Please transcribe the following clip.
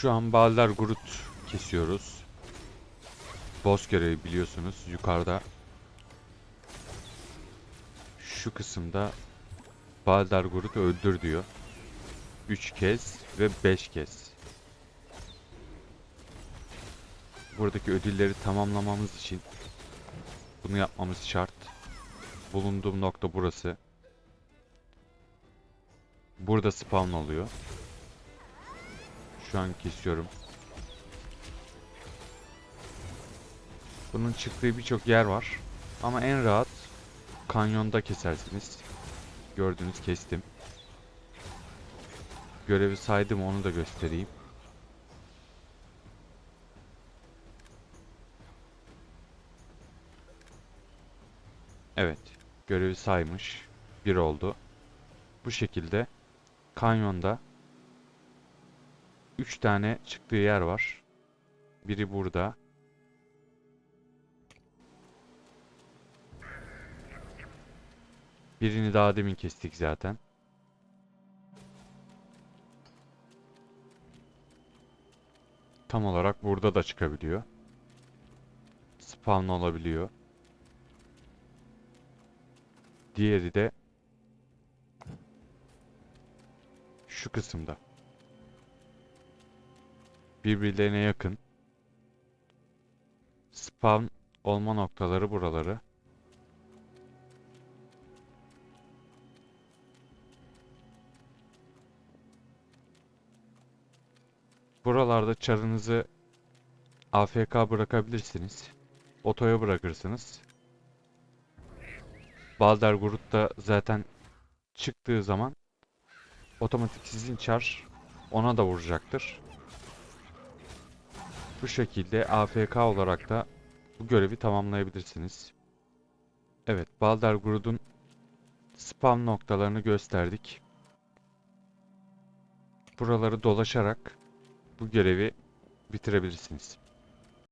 Şu an Balder Grut kesiyoruz. Boss görevi biliyorsunuz yukarıda. Şu kısımda Balder Grut'u öldür diyor. 3 kez ve 5 kez. Buradaki ödülleri tamamlamamız için bunu yapmamız şart. Bulunduğum nokta burası. Burada spawn oluyor. Şu an kesiyorum. Bunun çıktığı birçok yer var. Ama en rahat kanyonda kesersiniz. Gördüğünüz kestim. Görevi saydım onu da göstereyim. Evet. Görevi saymış. Bir oldu. Bu şekilde kanyonda 3 tane çıktığı yer var. Biri burada. Birini daha demin kestik zaten. Tam olarak burada da çıkabiliyor. Spawn olabiliyor. Diğeri de şu kısımda. Birbirlerine yakın. Spawn olma noktaları buraları. Buralarda çarınızı AFK bırakabilirsiniz. Otoya bırakırsınız. Balder Grut da zaten çıktığı zaman otomatik sizin çar ona da vuracaktır. Bu şekilde AFK olarak da bu görevi tamamlayabilirsiniz. Evet, Balder Grud'un spam noktalarını gösterdik. Buraları dolaşarak bu görevi bitirebilirsiniz.